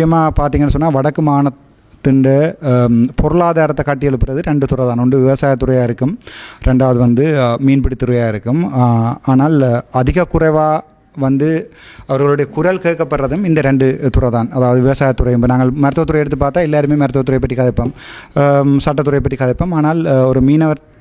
முக்கியமாக பார்த்தீங்கன்னு சொன்னால் வடக்கு மாநிலத்தின் பொருளாதாரத்தை கட்டி எழுப்புறது ரெண்டு துறை தான். ஒன்று விவசாயத்துறையாக இருக்கும் ரெண்டாவது வந்து மீன்பிடித்துறையாக இருக்கும். ஆனால் அதிக குறைவாக வந்து அவர்களுடைய குரல் கேட்கப்படுறதும் இந்த ரெண்டு துறை தான். அதாவது விவசாயத்துறை இப்போ நாங்கள் மருத்துவத்துறை எடுத்து பார்த்தா எல்லாருமே மருத்துவத்துறையை பற்றி கதைப்போம். சட்டத்துறையை பற்றி கதைப்போம். ஆனால் ஒரு மீனவர்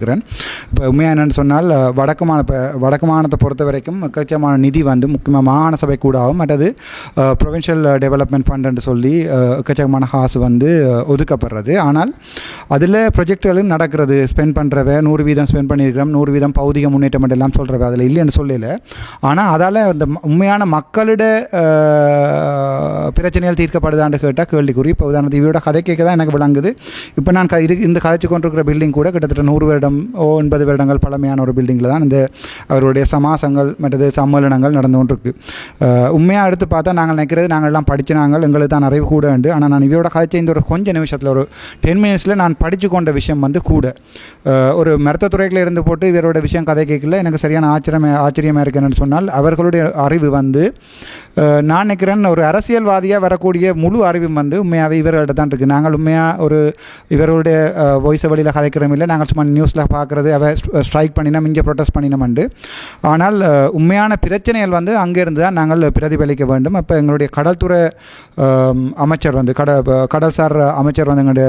எடுக்கிறேன் இப்போ உண்மையாக என்னென்னு சொன்னால் வடக்கு மாண இப்போ வடக்கு மாநிலத்தை பொறுத்த வரைக்கும் எக்கச்சக்கமான நிதி வந்து முக்கியமாக மாகாண சபை கூடாகும். மற்றது ப்ரொவின்ஷியல் டெவலப்மெண்ட் ஃபண்டுன்னு சொல்லி அஹ், எக்கச்சக்கமான காசு வந்து ஒதுக்கப்படுறது. ஆனால் அதில் ப்ரொஜெக்டுகளும் நடக்கிறது. ஸ்பெண்ட் பண்ணுறவ நூறு வீதம் ஸ்பெண்ட் பண்ணியிருக்கிறோம். நூறு வீதம் பௌதிக முன்னேற்றம் எல்லாம் சொல்கிறவ அதில் இல்லைன்னு சொல்லல. ஆனால் அதால் அந்த உண்மையான மக்களிட பிரச்சனைகள் தீர்க்கப்படுதான்னு கேட்டால் கேள்விக்குறி. இப்போ உதாரணத்துக்கு இவரோட கதை கேட்க தான் எனக்கு விளங்குது. இப்போ நான் க- இது இந்த கதைச்சு கொண்டிருக்கிற பில்டிங் கூட கிட்டத்தட்ட நூறு வருடம் ஓ ஒன்பது வருடங்கள் பழமையான ஒரு பில்டிங்கில் தான் இந்த அவருடைய சமாசங்கள் மற்றது சம்மேளனங்கள் நடந்து கொண்டிருக்கு. உண்மையாக எடுத்து பார்த்தா நாங்கள் நினைக்கிறது நாங்கள் எல்லாம் படிச்சு நாங்கள் எங்களுக்கு தான் அறிவு கூட உண்டு. ஆனால் நான் இவரோட கதைச்ச இந்த ஒரு கொஞ்ச நிமிஷத்தில் ஒரு டென் மினிட்ஸில் நான் படித்து கொண்ட விஷயம் வந்து கூட. ஒரு மருத்துவத்துறையில் இருந்து போட்டு இவரோட விஷயம் கதை கேட்கல எனக்கு சரியான ஆச்சரியம் ஆச்சரியமாக இருக்குன்னு சொன்னால் அவர்களுடைய அறிவு வந்து நான் நினைக்கிறேன் ஒரு அரசியல்வாதியாக வரக்கூடிய முழு அறிவும் வந்து உண்மையாகவே இவர்கள்ட்ட தான் இருக்குது நாங்கள் உண்மையாக ஒரு இவர்களுடைய வாய்ஸ் வழியில் கதைக்கிறோம் இல்லை நாங்கள் சும்மா நியூஸில் பார்க்குறது அவ ஸ்ட்ரைக் பண்ணினோம் இங்கே ப்ரொட்டஸ்ட் பண்ணினோம்ண்டு ஆனால் உண்மையான பிரச்சனைகள் வந்து அங்கேருந்து தான் நாங்கள் பிரதிபலிக்க வேண்டும். அப்போ எங்களுடைய கடல்துறை அமைச்சர் வந்து கட கடல்சார் அமைச்சர் வந்து எங்களுடைய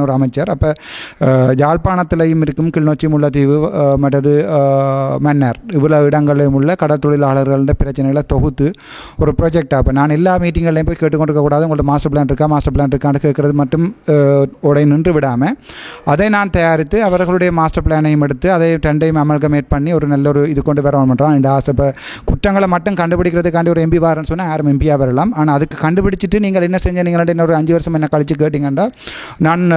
ஒரு அமைச்சர். அப்போ ஜாழ்ப்பாணத்திலையும் இருக்கும் கிளிநொச்சி முல்லைத்தீவு மற்றது மன்னர். இவ்வளோ இவ்வளவு இடங்களிலும் உள்ள கடல் தொழிலாளர்களோட பிரச்சனைகளை தொகுத்து ஒரு ப்ராஜெக்டாக இப்போ நான் எல்லா மீட்டிங்கள்லையும் போய் கேட்டுக்கொண்டிருக்க கூடாது. உங்கள்ட்ட மாஸ்டர் பிளான் இருக்கா மாஸ்டர் பிளான் இருக்கான்னு கேட்குறது மட்டும் அஹ், உடை நின்று விடாமல் அதை நான் தயாரித்து அவர்களுடைய மாஸ்டர் பிளானையும் எடுத்து அதை ரெண்டையும் அமல்கமேட் பண்ணி ஒரு நல்ல ஒரு இது கொண்டு வர பண்ணுறான் இந்த ஆசை. இப்போ குற்றங்களை மட்டும் கண்டுபிடிக்கிறதுக்காண்டி ஒரு எம்பி வரேன்னு சொன்னால் யாரும் எம்பியாக வரலாம். ஆனால் அதுக்கு கண்டுபிடிச்சிட்டு நீங்கள் என்ன செஞ்சீங்கன்னா நீங்கள் இன்னொரு அஞ்சு வருஷம் என்ன கழிச்சு கேட்டிங்கன்னா நான்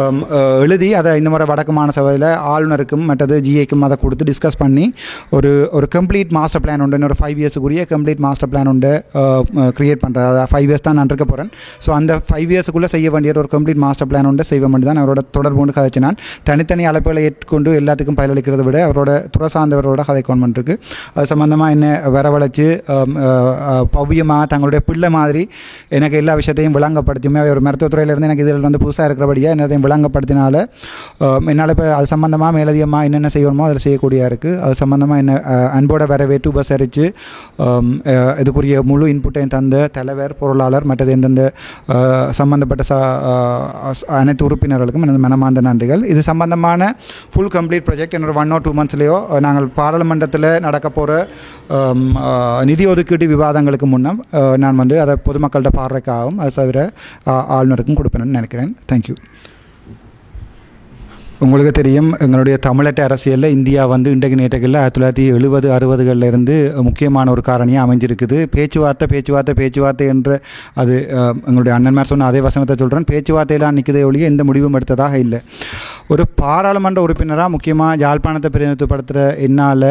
அம், எழுதி அதை இந்த மாதிரி வடக்கு மாநில சபையில் ஆளுநருக்கும் மற்றது ஜிஏக்கும் அதை கொடுத்து டிஸ்கஸ் பண்ணி ஒரு ஒரு கம்ப்ளீட் மாஸ்டர் பிளான் உண்டு. இன்னொரு ஃபைவ் இயர்ஸுக்குரிய கம்ப்ளீட் மாஸ்டர் பிளான் உண்டு க்ரியேட் பண்ணுறது அதாவது ஃபைவ் இயர்ஸ் தான் நான் இருக்க போகிறேன் ஸோ அந்த ஃபைவ் இயர்ஸுக்குள்ளே செய்ய வேண்டிய ஒரு கம்ப்ளீட் மாஸ்டர் பிளான் உண்டு. செய்ய வேண்டி தான் அவரோட தொடர்பு கொண்டு கதைச்சு நான் தனித்தனி அழைப்புகளை ஏற்றுக்கொண்டு எல்லாத்துக்கும் பயனளிக்கிறத விட அவரோட துறை சார்ந்தவரோட கதை கவர்மெண்ட் இருக்குது அது சம்மந்தமாக என்ன வரவழைச்சு பவ்யமாக தங்களுடைய பிள்ளை மாதிரி எனக்கு எல்லா விஷயத்தையும் விளங்கப்படுத்தியுமே ஒரு மருத்துவத்துறையிலேருந்து எனக்கு இதில் வந்து புதுசாக இருக்கிற இருக்கிறபடியாக என்னதையும் விளங்கப்படுத்தினால என்னால் இப்போ அது சம்மந்தமாக மேலதிகமாக என்னென்ன செய்யணுமோ அதில் செய்யக்கூடியா இருக்குது அது சம்மந்தமாக என்ன அன்போட வரவேற்று உபசரித்து இதுக்குரிய முழு இன்புட்டையும் தந்த தலைவர் பொருளாளர் மற்றது எந்தெந்த சம்மந்தப்பட்ட ச அனைத்து உறுப்பினர்களுக்கும் எனது மனமார்ந்த நன்றிகள். இது சம்பந்தமான ஃபுல் கம்ப்ளீட் ப்ராஜெக்ட் என்னோட ஒன் ஆர் டூ மந்த்ஸ்லேயோ நாங்கள் பாராளுமன்றத்தில் நடக்க போகிற நிதி ஒதுக்கீடு விவாதங்களுக்கு முன்னம் நான் வந்து அதை பொதுமக்கள்கிட்ட பாடுறதுக்காகவும் அது தவிர ஆளுநருக்கும் கொடுப்பேன்னு நினைக்கிறேன். தேங்க்யூ உங்களுக்கு தெரியும் எங்களுடைய தமிழட்ட அரசியலில் இந்தியா வந்து இன்றைக்கு நேற்றுகளில் ஆயிரத்தி தொள்ளாயிரத்தி எழுபது அறுபதுகளில் இருந்து முக்கியமான ஒரு காரணியாக அமைஞ்சிருக்குது. பேச்சுவார்த்தை பேச்சுவார்த்தை பேச்சுவார்த்தை என்ற அது எங்களுடைய அண்ணன்மார் சொன்ன அதே வசனத்தை சொல்கிறேன் பேச்சுவார்த்தையெல்லாம் நிற்கிறதே ஒழிய எந்த முடிவும் எடுத்ததாக இல்லை. ஒரு பாராளுமன்ற உறுப்பினராக முக்கியமாக யாழ்ப்பாணத்தை பிரதிநிதித்துவப்படுத்துகிற என்னால்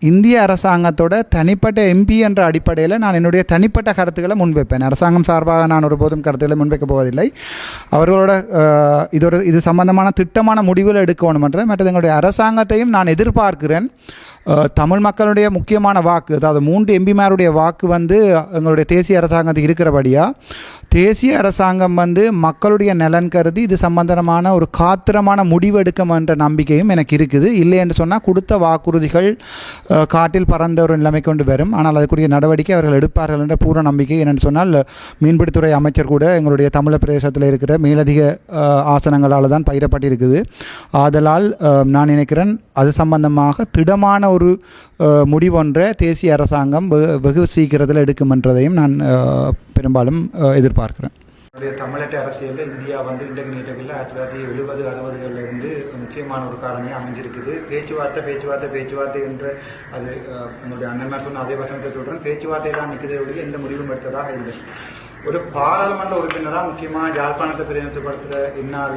இந்திய அரசாங்கத்தோட தனிப்பட்ட எம்பி என்ற அடிப்படையில் நான் என்னுடைய தனிப்பட்ட கருத்துக்களை முன்வைப்பேன். அரசாங்கம் சார்பாக நான் ஒருபோதும் கருத்துக்களை முன்வைக்க போவதில்லை. அவர்களோட இது ஒரு இது சம்பந்தமான திட்டமான முடிவுகள் என்ற மற்றது எங்களுடைய அரசாங்கத்தையும் நான் எதிர்பார்க்கிறேன். தமிழ் மக்களுடைய முக்கியமான வாக்கு அதாவது மூன்று எம்பிமாருடைய வாக்கு வந்து எங்களுடைய தேசிய அரசாங்கத்துக்கு இருக்கிறபடியாக தேசிய அரசாங்கம் வந்து மக்களுடைய நலன் கருதி இது சம்பந்தமான ஒரு காத்திரமான முடிவு எடுக்கும் என்ற நம்பிக்கையும் எனக்கு இருக்குது. இல்லை என்று சொன்னால் கொடுத்த வாக்குறுதிகள் காட்டில் பறந்த ஒரு நிலைமை கொண்டு வரும். ஆனால் அதுக்குரிய நடவடிக்கை அவர்கள் எடுப்பார்கள் என்ற பூர்ண நம்பிக்கை என்னென்னு சொன்னால் மீன்பிடித்துறை அமைச்சர் கூட எங்களுடைய தமிழ் பிரதேசத்தில் இருக்கிற மேலதிக ஆசனங்களால் தான் பயிரப்பட்டிருக்குது. ஆதலால் நான் நினைக்கிறேன் அது சம்பந்தமாக திடமான ஒரு ஒரு முடிவொன்றை தேசிய அரசாங்கம் வெ- வெகு சீக்கிரத்தில் எடுக்கும் என்றதையும் நான் பெரும்பாலும் எதிர்பார்க்கிறேன். என்னுடைய தமிழக அரசியலில் இந்தியா வந்து இன்றைக்கு ஆயிரத்தி தொள்ளாயிரத்தி எழுபது அறுபதுகளில் இருந்து முக்கியமான ஒரு காரணியாக அமைஞ்சிருக்குது. பேச்சுவார்த்தை பேச்சுவார்த்தை பேச்சுவார்த்தை என்ற அது அஹ், என்னுடைய சொன்ன அதே வசனத்தை சொல்கிறேன் பேச்சுவார்த்தை தான் நிற்கிறதே ஒழிய எந்த முடிவும் எடுத்ததாக இல்லை. ஒரு பாராளுமன்ற உறுப்பினராக முக்கியமாக யாழ்ப்பாணத்தை பிரதிநிதித்துவப்படுத்துகிற இன்னால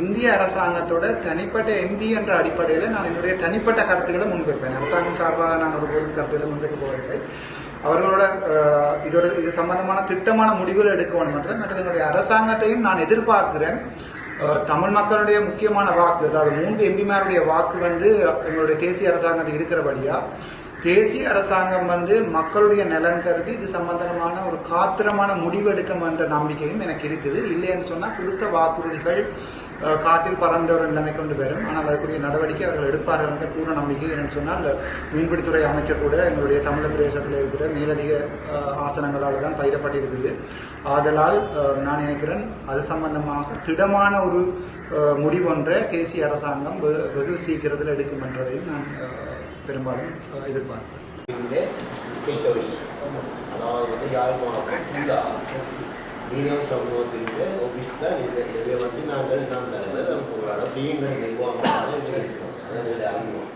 இந்திய அரசாங்கத்தோட தனிப்பட்ட எம்பி என்ற அடிப்படையில் நான் என்னுடைய தனிப்பட்ட கருத்துக்களை முன்வைப்பேன். அரசாங்கம் சார்பாக நான் ஒரு பொது கருத்துக்களை முன்வைக்க போவதில்லை. அவர்களோட இதோட இது சம்பந்தமான திட்டமான முடிவுகள் எடுக்க வேண்டும் என்று மற்றும் என்னுடைய அரசாங்கத்தையும் நான் எதிர்பார்க்கிறேன். தமிழ் மக்களுடைய முக்கியமான வாக்கு அதாவது மூன்று எம்பிமாருடைய வாக்கு வந்து எங்களுடைய தேசிய அரசாங்கத்துக்கு இருக்கிறபடியா தேசிய அரசாங்கம் வந்து மக்களுடைய நலன் கருதி இது சம்பந்தமான ஒரு காத்திரமான முடிவெடுக்கும் என்ற நம்பிக்கையும் எனக்கு இருக்குது. இல்லைன்னு சொன்னால் கொடுத்த வாக்குறுதிகள் காட்டில் பறந்த ஒரு நிலைமை கொண்டு வரும். ஆனால் அதுக்குரிய நடவடிக்கை அவர்கள் எடுப்பார்கள் என்ற பூர்ண நம்பிக்கை என்னன்னு சொன்னால் மீன்பிடித்துறை அமைச்சர் கூட எங்களுடைய தமிழக பிரதேசத்தில் இருக்கிற மேலதிக ஆசனங்களால் தான் பயிரப்பட்டிருக்குது. ஆதலால் நான் நினைக்கிறேன் அது சம்பந்தமாக திடமான ஒரு முடிவொன்றை தேசிய அரசாங்கம் வெகு- வெகு சீக்கிரத்தில் எடுக்கும் என்றதையும் நான் பெரும்பாலும் எதிர்பார்க்கிறேன். அதாவது வந்து தான் இந்த இதை வந்து நாங்கள் நான் தலைவர் அது உங்களோட தீங்கள் நிர்வாகம் இருக்கிறோம் அதனுடைய அறிமுகம்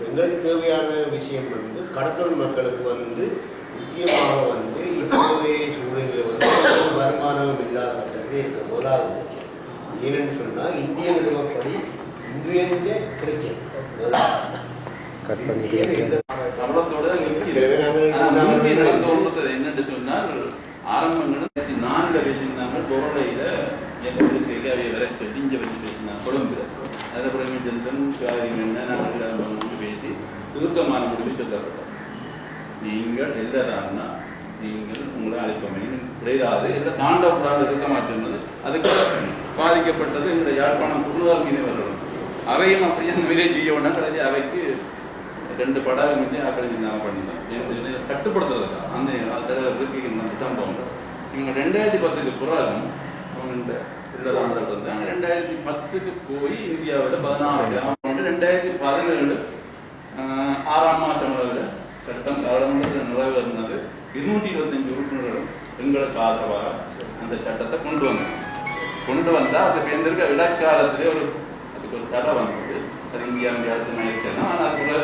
எங்களுக்கு தேவையான விஷயம் வந்து கடற்கடல் மக்களுக்கு வந்து முக்கியமாக வந்து இப்போதைய சூழ்நிலை வந்து வருமானம் இல்லாத கட்டத்தில் இருக்கிற முதலாவது ஏனென்னு சொன்னால் இந்திய நிறுவப்படி இந்திய பிரச்சனை முதலாவது. இந்தியன் எந்த- கவலத்தோட நிற்கிறது. எனவே நாங்கள் ஆனா முந்தி நாங்கள் நடந்து வந்தது என்னன்னு சொன்னால் ஆரம்பம் நடந்துச்சு நான்கு பேசியிருந்தாங்க பொருளையில எங்களுக்கு அவை வர தெரிஞ்ச வச்சு பேசினாங்க கொழும்புல அதில் பிரமிச்சந்திரன் காரியம் என்ன நாங்கள் வந்து பேசி சுருக்கமான முடிவு சொல்லப்பட்டோம் நீங்கள் எல்லாரான்னா நீங்கள் உங்களை அழைப்பமே. கிடையாது எல்லாம் தாண்டக்கூடாது இருக்க சொன்னது அதுக்கு பாதிக்கப்பட்டது இந்த யாழ்ப்பாணம் பொருளாதார மீனவர்கள். அவையும் அப்படியே அந்த வேலையை கடைசி அவைக்கு ரெண்டு படம் வந்து அப்படி நான் பண்ணிட்டேன் கட்டுப்படுத்துறதுதான் அந்த தலைவருக்கு அந்த சம்பவம் இவங்க ரெண்டாயிரத்தி பத்துக்கு பிறகு அவங்க இந்த ரெண்டாயிரத்தி பத்துக்கு போய் இந்தியாவில் பதினாலு அவங்க ரெண்டாயிரத்தி பதினேழு ஆறாம் மாசம் அளவில் சட்டம் பாராளுமன்றத்தில் நிறைவேறினது இருநூற்றி இருபத்தஞ்சு உறுப்பினர்களும் பெண்களுக்கு ஆதரவாக அந்த சட்டத்தை கொண்டு வந்தது கொண்டு வந்தா அது பேர்ந்திருக்க இடைக்காலத்திலே ஒரு அதுக்கு ஒரு தடை வந்தது அது இந்தியாவுடைய அடுத்து நினைக்கலாம் ஆனால் அதுக்குள்ள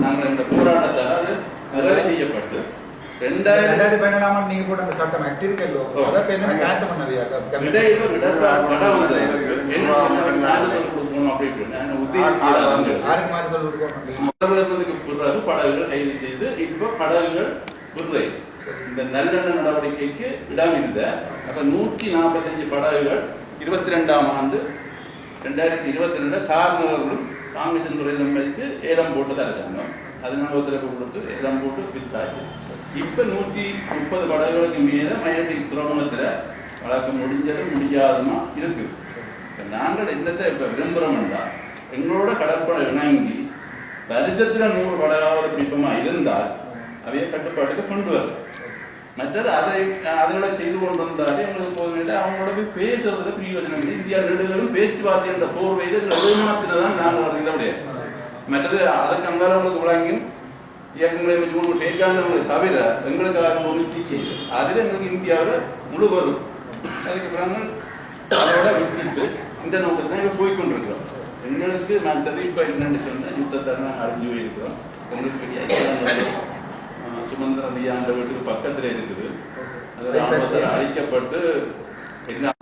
நாங்கள் இந்த போராட்டத்தால் அது நிறைவு செய்யப்பட்டு ரெண்டாயிரத்தி பதினேழாம் ஆண்டு நீங்க போட்ட அந்த சட்டம் ஆக்டிவிட்டி ஓ. அதை இப்போ என்ன கேன்சல் பண்ணவியா இடையில விட தடை வந்தது என்ன நாடுகள் கொடுக்கணும் அப்படி இப்படின்னு நான் உத்தேசிக்கிறாங்க யாருக்கு மாதிரி சொல்லி கொடுக்கணும் முதல்வர்களுக்கு பிறகு படகுகள் கைது செய்து இப்ப படகுகள் விடுறை இந்த நல்லெண்ண நடவடிக்கைக்கு இடம் இல்லை. அப்ப நூற்றி நாற்பத்தஞ்சு படகுகள் இருபத்தி ரெண்டாம் ஆண்டு ரெண்டாயிரத்தி இருபத்தி ரெண்டுல கார்னர்களும் ராமச்சந்திரம் வச்சு ஏலம் போட்டது அரசாங்கம். அதனால ஒத்துழைப்பு கொடுத்து ஏலம் போட்டு வித்தாச்சு. இப்ப நூற்றி முப்பது படகுகளுக்கு மீது மயிலட்டி துறைமுகத்தில் வழக்கு முடிஞ்சது முடியாதுமா? இருக்குது இப்போ நாங்கள் என்னத்தை இப்ப விரும்புறோம்னா எங்களோட கடற்படை இணங்கி வருஷத்தில் நூறு படகாவது பிடிப்பமா இருந்தால் அவைய கட்டுப்பாட்டுக்கு கொண்டு வரும். மற்றது அதை அதோட செய்து கொண்டு வந்தாலே எங்களுக்கு போக அவங்களோட போய் பேசுறதுல பிரயோஜனம் இல்லை. இந்தியா நெடுகளும் பேச்சுவார்த்தை என்ற போர்வையில் எழுமாத்தினதான் நாங்கள் வரைந்த முடியாது மற்றது அதற்கு அந்த உங்களுக்கு விளங்கும். இயக்கங்களை வச்சு உங்களுக்கு பேச்சாளர்களை தவிர எங்களுக்காக ஒரு சிக்கை அதில் எங்களுக்கு இந்தியாவில் முழுவதும் அதுக்கு பிறகு அதோட விட்டுட்டு இந்த நோக்கத்தை தான் போய் கொண்டிருக்கிறோம் எங்களுக்கு நான் இப்போ என்னன்னு சொன்னால் யுத்தத்தை நாங்கள் அழிஞ்சு போயிருக்கிறோம். எங்களுக்கு பெரிய ஐக்கியம் ஆஹ் சுமந்திர அந்த வீட்டுக்கு பக்கத்துல இருக்குது. அது ராணுவத்தால் அழிக்கப்பட்டு என்ன?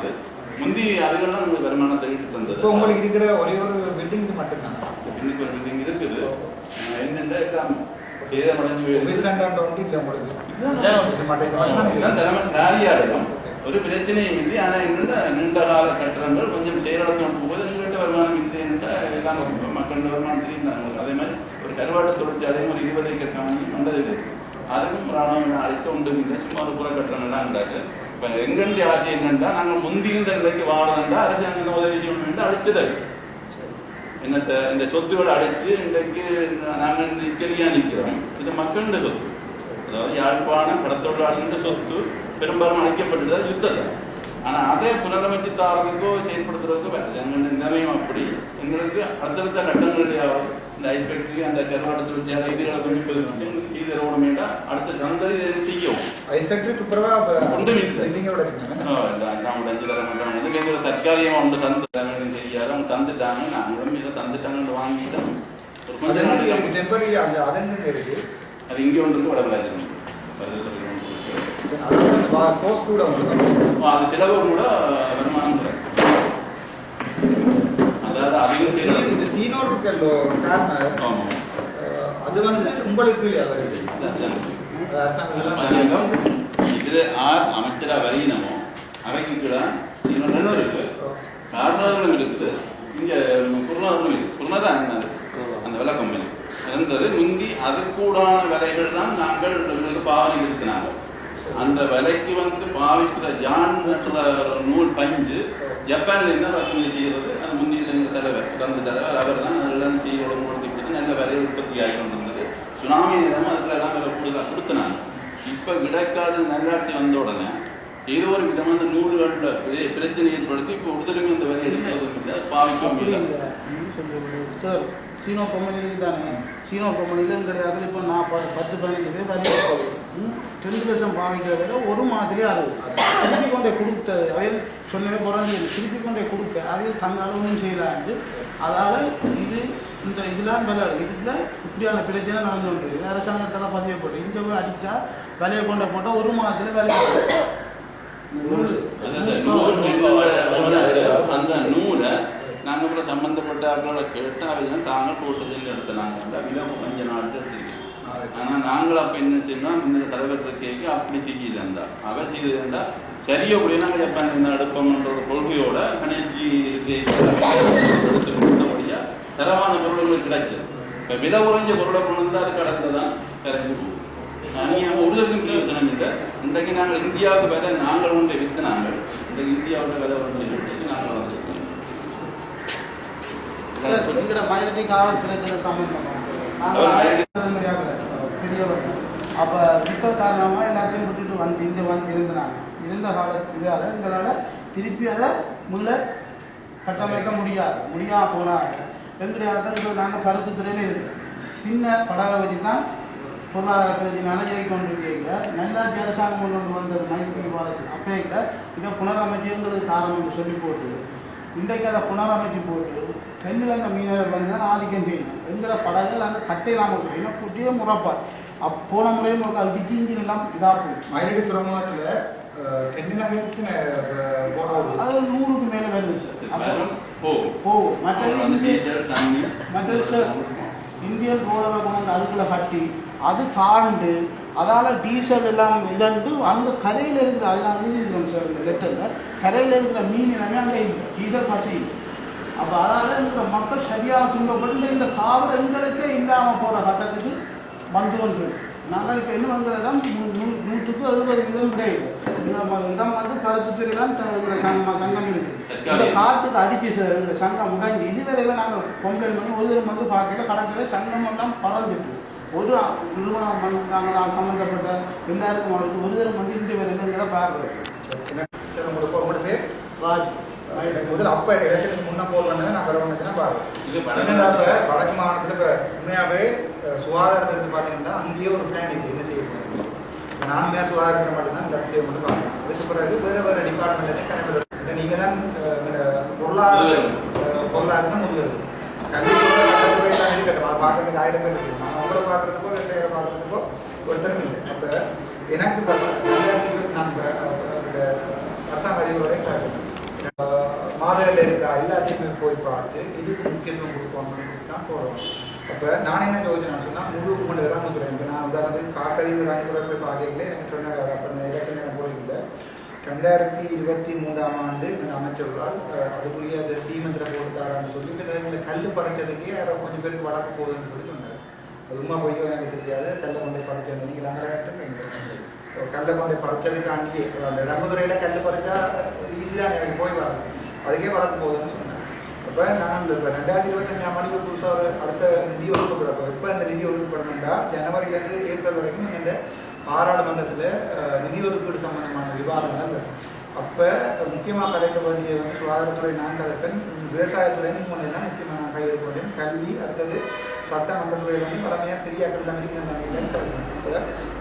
முந்தி அதுகள்லாம் உங்களுக்கு வருமானத்தை ஈட்டு தந்தது. உங்களுக்கு இருக்கிற ஒரே ஒரு பில்டிங் மட்டும்தானா? பின்னுக்கு ஒரு பில்டிங் இருக்குது. என்னென்ன ஒரு பிரச்சனையும் இல்லை. ஆனா என்னென்ன நீண்ட கால கட்டணங்கள் கொஞ்சம் செயலாக்கம் போகுது எங்கள்கிட்ட வருமானம் இல்லை என்றால் எல்லாம் மக்கள் வருமானம் தெரியும் அதே மாதிரி ஒரு கருவாட்டு தொழிற்சாலை ஒரு இருபது ஏக்கர் காணி மண்டதில் இருக்கு அதுக்கும் ராணுவம் அழைத்து ஒன்றும் இல்லை. சும்மா ஒரு புற கட்டணங்கள்லாம் இருந்தாங்க இப்ப எங்களுடைய ஆசை என்னன்னா நாங்கள் முந்தி இந்த நிலைக்கு வாழணும்னா அரசாங்கம் உதவி செய்யணும் என்று அழைச்சது என்னத்தை இந்த சொத்துகளை அடைச்சு இன்றைக்கு நாங்கள் நிற்கலியா நிற்கிறோம் இது மக்களுடைய சொத்து. அதாவது யாழ்ப்பாண கடத்தொழிலாளிகளோட சொத்து பெரும்பாலும் அழைக்கப்பட்டது யுத்தத்தை ஆனா அதை புனரமைச்சு தாரதுக்கோ செயல்படுத்துறதுக்கோ எங்களுடைய நிலைமையும் அப்படி. எங்களுக்கு அடுத்தடுத்த கட்டங்களிலேயாவது இந்த ஐஸ் ஃபேக்டரி அந்த கருவாடு தொழிற்சாலை இதுகளை பதிவு எங்களுக்கு செய்து தரணுமேட்டா அடுத்த சந்ததி இதை செய்யும் ஐஸ் ஃபேக்டரி துப்புரவா ஒன்றும் இல்லை. பில்டிங்கோட நாங்கள் அஞ்சு தர மாட்டோம் இதுக்கு எங்களுக்கு தற்காலிகமாக ஒன்று தந்து தரணும் தெரியாது. அவங்க தந்துட்டாங்க. நாங்களும் இதை தந்துட்டாங்கன்னு வாங்கிட்டோம். டெம்பரரி அந்த அதன் இருக்கு? அது இங்கே ஒன்று இருக்கு இருக்கு. அதாவது போஸ்ட் கூட அது செலவு கூட வருமானம் இந்த சீனோர் இருக்கல்லோ காரணம் அது வந்து உங்களுக்கு அரசாங்கம் ஆர் அமைச்சரா வரையினமோ அவைக்கு கூட இன்னொன்று இருக்கு காரணங்களும் இருக்குது. இங்க குருநாதரும் இருக்கு குருநாதான் அந்த விலை கம்பெனி. இருந்தது. முந்தி அதுக்கூடான விலைகள் தான் நாங்கள் எங்களுக்கு பாவனை நிறுத்தினாங்க அந்த விலைக்கு வந்து பாவிக்கிற ஜான் நூல் பஞ்சு ஜப்பான்ல இருந்தா இறக்குமதி செய்யறது அது அவர் தான் அதெல்லாம் செய்ய உடம்பு நல்ல விலை உற்பத்தி ஆகி கொண்டிருந்தது சுனாமி நேரம் அதுல எல்லாம் வேலை கூடுதலாக கொடுத்தனாங்க. இப்போ விடைக்காடு நல்லாட்சி வந்த உடனே ஏதோ ஒரு விதமான நூறுகளில் பெரிய பிரச்சனை ஏற்படுத்தி இப்போ உறுதலுமே இந்த வரி எடுக்கிறதும் பாவிக்கும் இல்லை. சார் சீனோ கம்பெனியில் தானே சீனோ கம்பெனியில் கிடையாது இப்போ நான் பத்து பதினஞ்சு பேர் வரி டென்த் பர்சன்ட் பாவிக்கிற ஒரு மாதிரி அது திருப்பி கொண்டே கொடுத்த அவையில் சொன்னவே போகிறாங்க திருப்பி கொண்டே கொடுக்க. அவையில் தங்க அளவும் செய்யலாண்டு அதால் இது இந்த இதெல்லாம் விலை இதில் இப்படியான பிரச்சனை நடந்து கொண்டிருக்கு. அரசாங்கத்தில் பதிவு போட்டு இங்கே போய் அடித்தா விலையை கொண்ட போட்டால் ஒரு மாதத்தில் விலை அந்த நூல் அந்த நூலை நாங்கள் கூட சம்மந்தப்பட்ட ஆட்களோட கேட்டால் அவங்க தாங்க கூட்டத்தில் எடுத்தனாங்க அந்த விலை கொஞ்ச நாள் எடுத்துருக்கேன் ஆனால் நாங்கள் அப்போ என்ன செய்யணும் இந்த தலைவர் கேட்க அப்படி செய்யலண்டா அவர் செய்ததுண்டா சரியோ அப்படியே நாங்கள் ஜப்பான் இந்த எடுப்போம்ன்ற ஒரு கொள்கையோட கணேஷ்ஜி எடுத்து கொடுத்தபடியா தரமான பொருள்கள் கிடைச்சது இப்போ விலை உறைஞ்ச பொருளை கொண்டு வந்தால் அது கடந்து தான் கரைஞ்சு போகும். நீங்கள் உறுதலும் பிரயோஜனம் இல்லை. இன்றைக்கு நாங்கள் இந்தியாவுக்கு விலை நாங்கள் ஒன்றை விற்று நாங்கள் இன்றைக்கு இந்தியாவோட விலை ஒன்றை விற்று நாங்கள் வந்திருக்கோம் சார் எங்களோட மயிரட்டி காவல் பிரச்சனை சம்பந்தமாக அப்போ யுத்த காரணமாக எல்லாத்தையும் விட்டுட்டு வந்து இங்கே வந்து இருந்தாங்க இருந்த கால இதால் எங்களால் திருப்பி அதை முள்ள கட்டமைக்க முடியாது. முடியாம போனாங்க. எங்களுடைய இப்போ நாங்கள் பருத்துத்துறையில் இருக்கு சின்ன படகை வச்சு தான் பொருளாதார பிரச்சனை ஜெயிக்க கொண்டிருக்கீங்க நல்லாட்சி அரசாங்கம் கொண்டு வந்து வந்தது மைத்திரி பாலசி அப்போ இதை புனரமைச்சு எங்களுக்கு தாரம் என்று சொல்லி போட்டு. இன்றைக்கு அதை புனரமைச்சு போட்டு தென்னிலங்க மீனவர் வந்து தான் ஆதிக்கம் தெரியும். எங்களை படகுகள் அங்கே கட்டையிலாமல் இருக்கும். ஏன்னா குட்டியே முறைப்பாடு அப் போன முறையும் ஒரு வித்தி இன்ஜின் எல்லாம் இதாகும் மயிலடி துறைமுகத்தில் தென்னிலங்கத்தின் அது நூறுக்கு மேலே வருது சார். அப்போ போகும். மற்றது மற்றது சார் இந்தியன் ரோடரை கொண்டு வந்து அதுக்குள்ள கட்டி அது தாழ்ந்து அதால் டீசல் எல்லாம் இழந்து அங்கே கரையில் இருக்கிற அதெல்லாம் எழுதிக்கிறோம் சார் இந்த லெட்டரில் கரையில் இருக்கிற மீன் எல்லாமே அங்கே இல்லை டீசல் பசி. அப்போ அதால் இந்த மக்கள் சரியான துன்பப்பட்டு இந்த காவல் எங்களுக்கே இல்லாமல் போகிற கட்டத்துக்கு சொல்லி நாங்கள் இப்போ என்ன வந்துடும் நூற்றுக்கு எழுபது வீதம் கிடையாது இடம் வந்து கருத்துத்துறை தான் சங்கம் சங்கம் இருக்குது இந்த காற்றுக்கு அடிச்சு சார் எங்க சங்கம் உடைஞ்சு இதுவரையில நாங்கள் கம்ப்ளைண்ட் பண்ணி ஒரு தடவை வந்து பார்க்கல கணக்கில் சங்கம் எல்லாம் பறந்துட்டு ஒரு நிறுவனம் வந்து நாங்கள் சம்மந்தப்பட்ட எல்லாருக்கும் அவருக்கு ஒரு தடவை வந்து இந்த வரையில பார்க்குறோம் உங்களுக்கு உங்களோட பேர்? ராஜ். எனக்கு முதல்ல அப்போ எலெக்ஷனுக்கு முன்னே பண்ணேன் நான் வர வந்ததுன்னா பாருங்க இது என்னடா இப்ப வடக்கு மாநிலத்தில் இப்போ உண்மையாகவே அஹ், சுகாதாரத்தை எடுத்து பார்த்தீங்கன்னா அங்கேயே ஒரு பிளான் இருக்குது என்ன செய்ய நானுமே சுகாதாரத்தை மட்டும்தான் இந்த செய்ய மட்டும் பார்க்கணும் அதுக்கு பிறகு வேறு வேறு டிபார்ட்மெண்ட்லேருந்து கிளம்பி நீங்கள் தான் பொருளாதார பொருளாதாரம் முதல் அதை பார்க்கறதுக்கு ஆயிரம் பேர் இருக்கு நான் உங்களை பார்க்கறதுக்கோ விவசாயிகளை பார்க்கறதுக்கோ ஒருத்தரும் இல்லை அப்போ எனக்கு பார்த்தா ரெண்டாயிரத்தி இருபத்தி நான்கு அரசாங்க அறிவுரை காட்டும் மாதவில் இருக்கா எல்லாத்தையுமே போய் பார்த்து இதுக்கு முக்கியத்துவம் கொடுப்போம்னு தான் போகிறோம் அப்போ நான் என்ன யோஜனை சொன்னால் முழு கொண்டு கிராமத்துறை இப்போ நான் உதாரணத்துக்கு காக்கறிவு ராயபுரை பார்க்கல எனக்கு சொன்னாங்க அப்போ இந்த எலெக்ஷன் எனக்கு போயிருந்த ரெண்டாயிரத்தி இருபத்தி மூன்றாம் ஆண்டு எங்கள் அமைச்சர்களால் அதுக்குரிய அந்த சீமந்திர போட்டுத்தாரான்னு சொல்லி இந்த நேரத்தில் கல் படைக்கிறதுக்கே யாரோ கொஞ்சம் பேருக்கு வளர்க்க போகுதுன்னு சொல்லி சொன்னார். அது உண்மை பொய்யோ எனக்கு தெரியாது. கல்லை கொண்டே படைச்சது நீங்கள் நாங்கள் கல்லை கொண்டே படைச்சதுக்காண்டி அந்த ரகுதுறையில் கல் பறிச்சா ஈஸியாக எனக்கு போய் வராது அதுக்கே வளர்க்க போகுதுன்னு சொன்னேன் அப்போ நான் இப்போ ரெண்டாயிரத்தி இருபத்தஞ்சாம் ஆண்டுக்கு புதுசாக அடுத்த நிதி ஒதுக்கப்படும். இப்போ இந்த நிதி ஒதுக்கப்படணும்டா ஜனவரியிலேருந்து ஏப்ரல் வரைக்கும் இந்த பாராளுமன்றத்தில் நிதி ஒதுக்கீடு சம்பந்தமான விவாதங்கள் வரும். அப்போ முக்கியமாக கலைக்க வேண்டிய வந்து சுகாதாரத்துறை நான் கலைப்பேன் விவசாயத்துறைன்னு முன்னெல்லாம் முக்கியமாக நான் கையெழுப்பேன் கல்வி அடுத்தது சட்டமன்றத்துறையில் வந்து கடமையாக பெரிய அக்கல் அமெரிக்கன்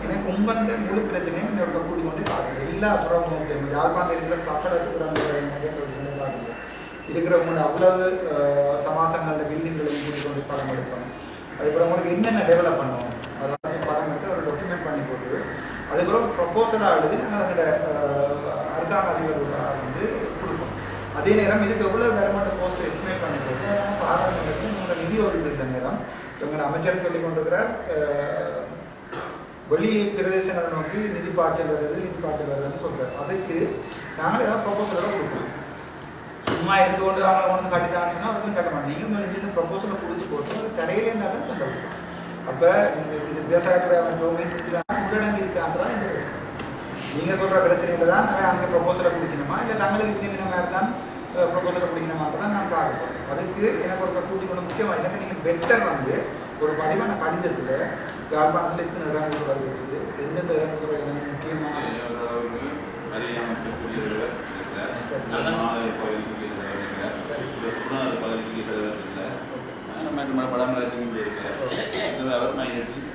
எனக்கு உம்பந்த முழு பிரச்சனையும் இந்த கூடி கொண்டு பார்க்குது எல்லா புறமும் யாழ்ப்பாணம் இருக்கிற சக்கர இருக்கிறவங்களோட அவ்வளவு சமாசங்களில் பில்டிங்களையும் கூட்டி கொண்டு படம் எடுப்பாங்க. அதுக்கப்புறம் உங்களுக்கு என்னென்ன டெவலப் பண்ணணும்? அதாவது படம் எடுத்து ஒரு டாக்குமெண்ட் பண்ணி போட்டு அதுக்கப்புறம் ப்ரொப்போசலாக எழுதி நாங்கள் அந்த அரசாங்க அதிபர்களோட வந்து கொடுப்போம். அதே நேரம் இதுக்கு எவ்வளோ கவர்மெண்ட் போஸ்ட் எஸ்டிமேட் பண்ணி போட்டு பாராளுமன்றத்தில் உங்களோட நிதி ஒதுக்கிற நேரம் எங்களோட அமைச்சர் சொல்லிக் கொண்டிருக்கிறார். வெளி பிரதேசங்களை நோக்கி நிதி பாய்ச்சல் வருது நிதி பாய்ச்சல் வருதுன்னு சொல்கிறார் அதுக்கு நாங்கள் ஏதாவது ப்ரொப்போசலோட கொடுப்போம். சும்மா இருந்து கொண்டு அவங்க வந்து கட்டிட்டான்னு சொன்னால் அதுக்கும் கட்ட மாட்டோம் நீங்கள் இந்த ப்ரொப்போசலை கொடுத்து போட்டு அது தரையிலே இருந்தாலும் சொல்லுவோம் அப்போ இது விவசாயத்துறை அமைச்சோ மீன் பிடிச்சிட்டாங்க உள்ளடங்கி இருக்காங்க தான் இந்த நீங்கள் சொல்கிற பிரச்சனையில் தான் நாங்கள் அங்கே ப்ரொப்போசலை குடிக்கணுமா இல்லை தமிழுக்கு நீங்கள் மாதிரி தான் ப்ரொப்போசலை தான் நான் பார்க்க அதுக்கு எனக்கு ஒரு கூட்டி கொண்டு முக்கியமாக எனக்கு நீங்கள் பெட்டர் வந்து ஒரு படிவான கடிதத்தில் யாழ்ப்பாணத்தில் இத்தனை இறங்குகள் வருகிறது எந்தெந்த இறங்குகள் வந்து முக்கியமாக படம்